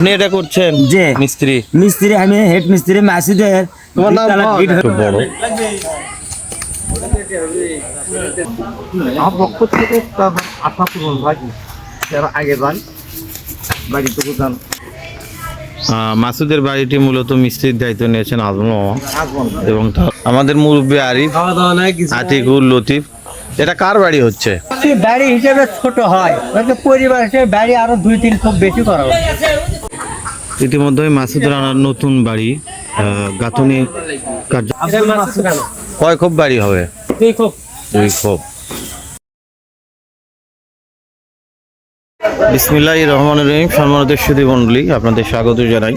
আপনি এটা করছেন? জি। মিস্ত্রি। মিস্ত্রি আমি হেড মিস্ত্রি মাসিদের তোমার নাম বিদ্যালয় বল। ভিড় একটু বড়। আমার পক্ষ থেকে আশা পূরণ হয় যারা আগে যান বাড়িটুকু যান। মাসুদের বাড়িটি মূলত মিস্ত্রির দায়িত্ব নিয়েছেন আজমল এবং আমাদের মুরব্বী আরিফ আতিকুল লতিফ। এটা কার বাড়ি হচ্ছে? বাড়ি হিসেবে ছোট হয়। হয়তো পরিবার হিসেবে বাড়ি আরও দুই তিন খুব বেশি করা হয় ইতিমধ্যে মাসুদ রানার নতুন বাড়ি আহ, গাঁথনি কার্য কয় খোপ বাড়ি হবে? দুই খোপ। বিসমিল্লাহ রহমান রহিম। সম্মানিত সুদী মণ্ডলী আপনাদের স্বাগত জানাই।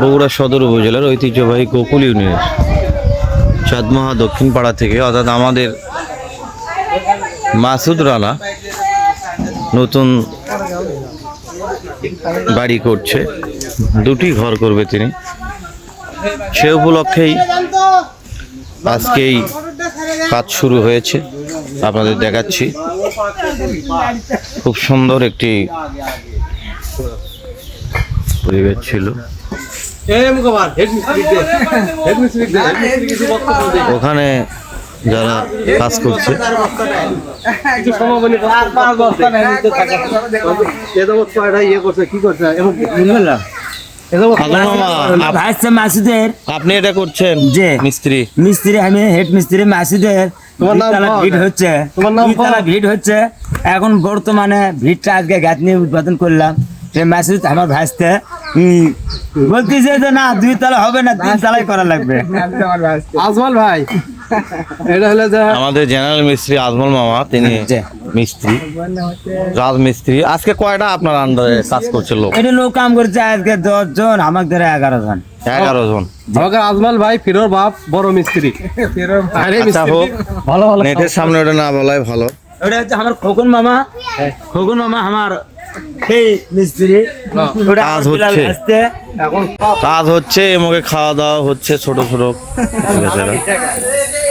বগুড়া সদর উপজেলার ঐতিহ্যবাহী গোকুল ইউনিয়নের চাঁদমহা দক্ষিণ পাড়া থেকে অর্থাৎ আমাদের মাসুদ রানা নতুন বাড়ি করছে। দুটি ঘর করবে তিনি। সে উপলক্ষেই আজকেই কাজ শুরু হয়েছে। আপনাদের দেখাচ্ছি। খুব সুন্দর একটি পরিবেশ ছিল। ওখানে যারা কাজ করছে। আপনি এটা করছেন? জি। মিস্ত্রি। মিস্ত্রি আমি হেড মিস্ত্রি মাসিদের। তোমার নাম বিদ্যালয় বল। ভিড় হচ্ছে। ভিড় এখন বর্তমানে ভিড়টা আজকে গাছ নিয়ে উদ্বোধন করলাম। সে মাসিদ আমার ভাইসতে। উম, বলতেছে যে না দুই তালা হবে না তিন তলাই করা লাগবে। আজমাল ভাই এটা হলো যে আমাদের জেনারেল মিস্ত্রি আজমল মামা তিনি জি। মিস্ত্রি রাজমিস্ত্রি। আজকে কয়টা আপনার আন্ডারে কাজ করছে লোক? এটা লোক কাম করছে আজকে দশ জন আমাদের এগারো জন। এগারো জন। আমাকে আজমাল ভাই ফিরোর বাপ বড় মিস্ত্রি। আরে আচ্ছা ভালো ভালো। নেটের সামনে ওটা না বলাই ভালো। ওটা হচ্ছে আমার খোকন মামা। খোকন মামা আমার সেই মিস্ত্রি। কাজ হচ্ছে। কাজ হচ্ছে এমকে খাওয়া দাওয়া হচ্ছে ছোট ছোট।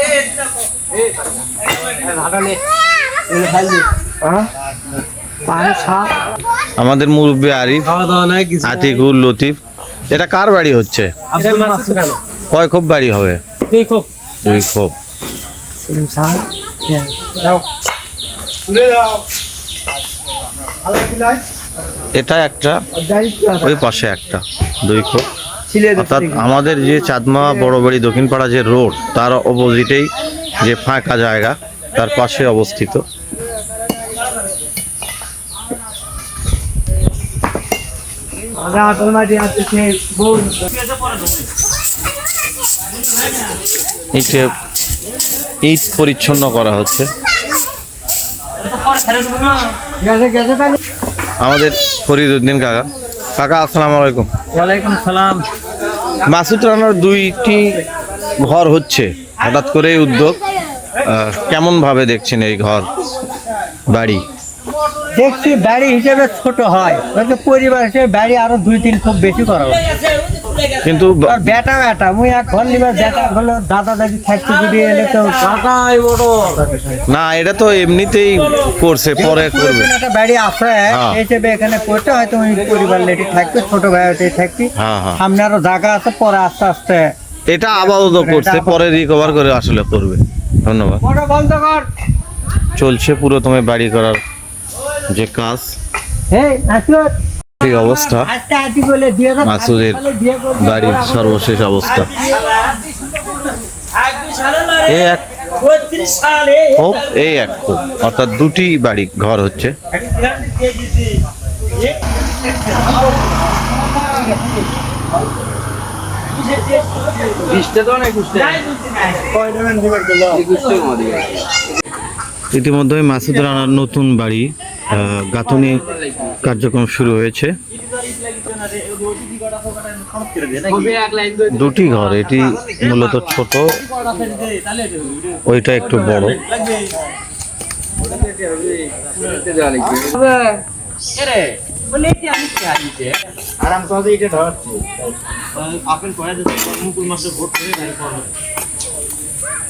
আমাদের মুরব্বী আরিফ, আতিকুল লতিফ। এটা কার বাড়ি হচ্ছে? কয় খুব বাড়ি হবে? এটা একটা, ওই পাশে একটা, দুই খোপ। অর্থাৎ আমাদের যে চাঁদমা বড়বাড়ি দক্ষিণপাড়া যে রোড, তার অপোজিটেই যে ফাঁকা জায়গা তার পাশে অবস্থিত। ইট পরিচ্ছন্ন করা হচ্ছে। আমাদের ফরিদউদ্দিন কাকা। কাকা আসসালাম আলাইকুম। ওয়ালাইকুম সালাম। মাসুদ রানার দুইটি ঘর হচ্ছে হঠাৎ করে উদ্যোগ। আহ, কেমন ভাবে দেখছেন এই ঘর বাড়ি? দেখছি বাড়ি হিসেবে ছোট হয়। হয়তো পরিবার হিসেবে বাড়ি আরও দুই তিন খুব বেশি করা কিন্তু বেটা বেটা মুই এক ঘর নিবার বেটা হলো দাদা দাদি থাকতে যদি এলে তো কাকাই বড়। না এটা তো এমনিতেই করছে পরে করবে। একটা বাড়ি আছে হ্যাঁ। এই হিসেবে এখানে করতে হয়তো ওই পরিবার লেটি থাকবে ছোট ভাই ওটাই থাকবি হ্যাঁ হ্যাঁ। সামনে আরও জায়গা আছে পরে আস্তে আস্তে এটা আপাতত করছে পরে রিকভার করে আসলে করবে। ধন্যবাদ। চলছে পুরোতমে বাড়ি করার যে কাজ। এই অবস্থা। মাসুদের বাড়ির সর্বশেষ অবস্থা। এই এক খোপ এই এক। অর্থাৎ দুটি বাড়ি ঘর হচ্ছে। ইতিমধ্যে মাসুদ রানার নতুন বাড়ি আহ, গাঁথনি কার্যক্রম শুরু হয়েছে। দুটি ঘর এটি মূলত ছোট ওইটা একটু বড়।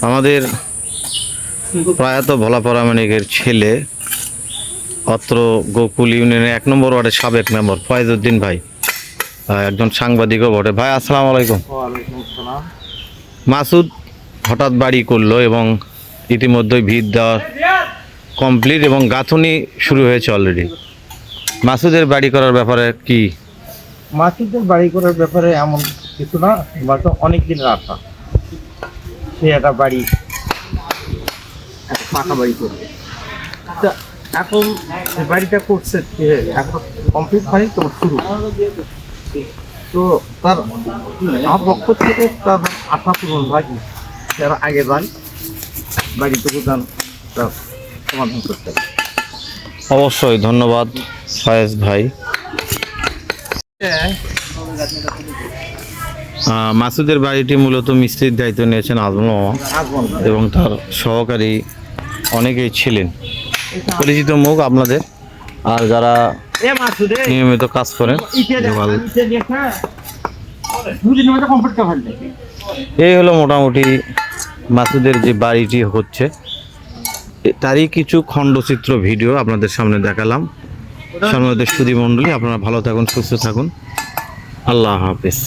আমাদের প্রয়াত ভোলা পরামানিকের ছেলে অত্র গোকুল ইউনিয়নের এক নম্বর ওয়ার্ডের সাবেক মেম্বার ফয়েজউদ্দিন ভাই একজন সাংবাদিকও বটে। ভাই আসসালাম আলাইকুম। মাসুদ হঠাৎ বাড়ি করল এবং ইতিমধ্যেই ভিত দেওয়া কমপ্লিট এবং গাঁথুনি শুরু হয়েছে অলরেডি মাসুদের বাড়ি করার ব্যাপারে কি? মাসুদের বাড়ি করার ব্যাপারে এমন কিছু না বাট অনেক দিনের আশা সে একটা বাড়ি পাকা বাড়ি করবে। তা এখন বাড়িটা করছে এখন কমপ্লিট হয়নি তো শুরু। তো তার আমার পক্ষ থেকে তার আশা পূরণ হয় যারা আগে যান বাড়িটুকু যান তার সমাধান করতে অবশ্যই ধন্যবাদ। ফয়েজ ভাই। মাসুদের বাড়িটি মূলত মিস্ত্রির দায়িত্ব নিয়েছেন আজম মামা আসবেন এবং তার সহকারী অনেকেই ছিলেন। পরিচিত মুখ আপনাদের। আর যারা নিয়মিত কাজ করেন এই হলো মোটামুটি মাসুদের যে বাড়িটি হচ্ছে। তারই কিছু খণ্ডচিত্র ভিডিও আপনাদের সামনে দেখালাম। সামনে সুদী মণ্ডলী আপনারা ভালো থাকুন সুস্থ থাকুন। আল্লাহ হাফিজ।